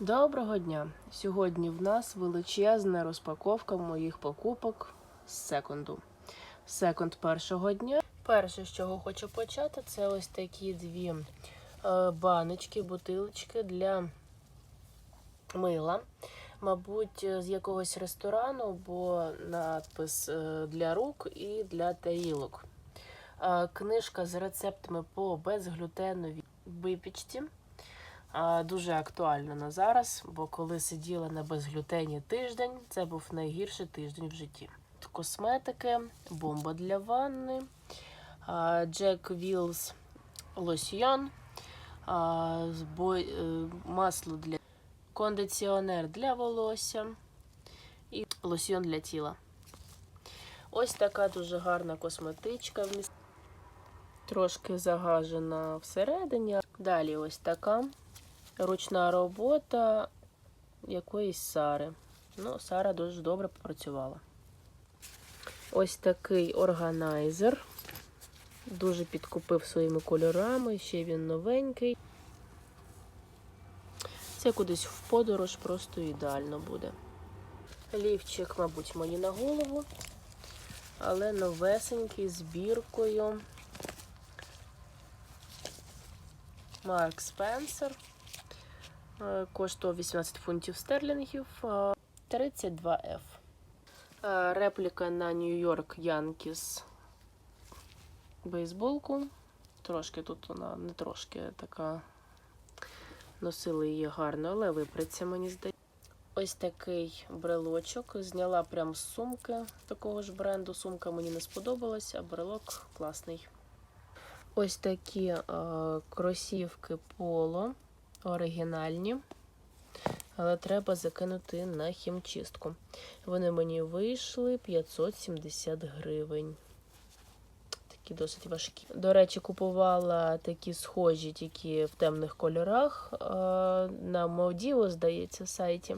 Доброго дня! Сьогодні в нас величезна розпаковка моїх покупок з секонду. Секонд першого дня. Перше, з чого хочу почати, це ось такі дві е, баночки, бутилочки для мила. Мабуть, з якогось ресторану, бо надпис е, для рук і для тарілок. Е, Книжка з рецептами по безглютеновій випічці. Дуже актуально на зараз, бо коли сиділа на безглютені тиждень, це був найгірший тиждень в житті. Косметики, бомба для ванни, Джек Вілс лосьйон, е, масло для кондиціонер для волосся і лосьйон для тіла. Ось така дуже гарна косметичка. Трошки загажена всередині. Далі ось така ручна робота якоїсь Сари. Ну, Сара дуже добре попрацювала. Ось такий органайзер. Дуже підкупив своїми кольорами, ще він новенький. Це кудись в подорож просто ідеально буде. Лівчик, мабуть, мені на голову, але новесенький з біркою. Марк Спенсер. Е, Коштував 18 фунтів стерлінгів. е, 32F. Е, Репліка на Нью-Йорк Янкіс бейсболку. Трошки тут вона не трошки така. Носили її гарно, але виприться, мені здається. Ось такий брелочок. Зняла прям з сумки такого ж бренду. Сумка мені не сподобалась, а брелок класний. Ось такі е, кросівки поло оригінальні, але треба закинути на хімчистку. Вони мені вийшли 570 гривень. Такі досить важкі. До речі, купувала такі схожі, тільки в темних кольорах. На Мовдіво, здається, сайті.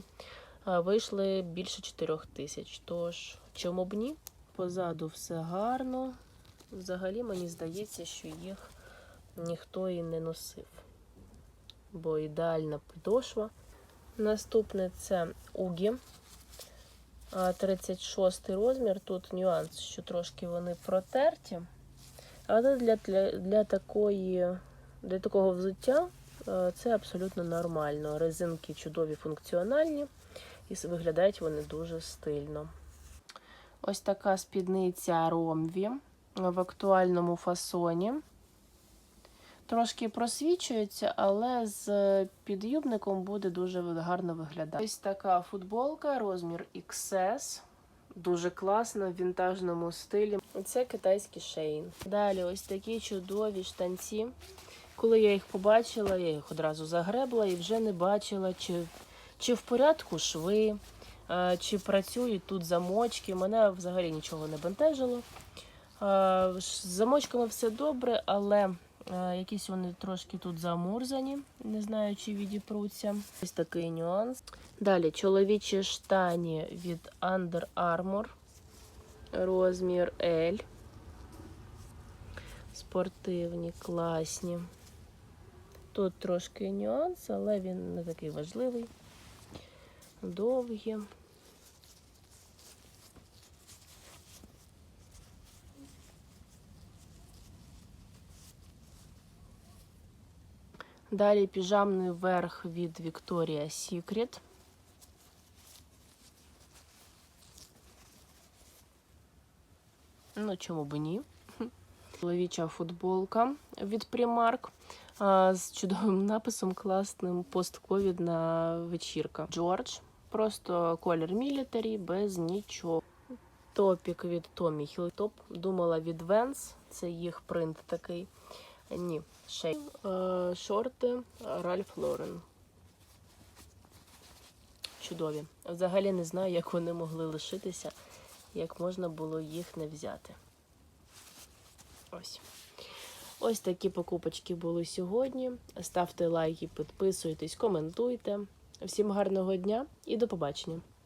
Вийшли більше 4 тисяч. Тож, чому б ні? Позаду все гарно. Взагалі мені здається, що їх ніхто і не носив. Бо ідеальна підошва. Наступне це Угі. 36 розмір. Тут нюанс, що трошки вони протерті. Але для, для, для, такої, для такого взуття е, це абсолютно нормально. Резинки чудові функціональні і виглядають вони дуже стильно. Ось така спідниця Ромві в актуальному фасоні. Трошки просвічується, але з підюбником буде дуже гарно виглядати. Ось така футболка, розмір XS. Дуже класна в вінтажному стилі. Це китайський шейн. Далі ось такі чудові штанці. Коли я їх побачила, я їх одразу загребла і вже не бачила, чи, чи в порядку шви, чи працюють тут замочки. Мене взагалі нічого не бентежило. З замочками все добре, але якісь вони трошки тут замурзані. Не знаю, чи відіпруться. Ось такий нюанс. Далі чоловічі штані від Under Armour. Розмір L. Спортивні, класні. Тут трошки нюанс, але він не такий важливий. Довгі. Далі піжамний верх від Victoria's Secret. Ну, чому б ні? Чоловіча футболка від Primark з чудовим написом класним постковідна вечірка. Джордж. Просто колір мілітарі без нічого. Топік від Tommy Hilfiger. Думала від Vans, це їх принт такий. Ні, шей. Е, Шорти Ральф Лорен. Чудові. Взагалі не знаю, як вони могли лишитися, як можна було їх не взяти. Ось. Ось такі покупочки були сьогодні. Ставте лайки, підписуйтесь, коментуйте. Всім гарного дня і до побачення!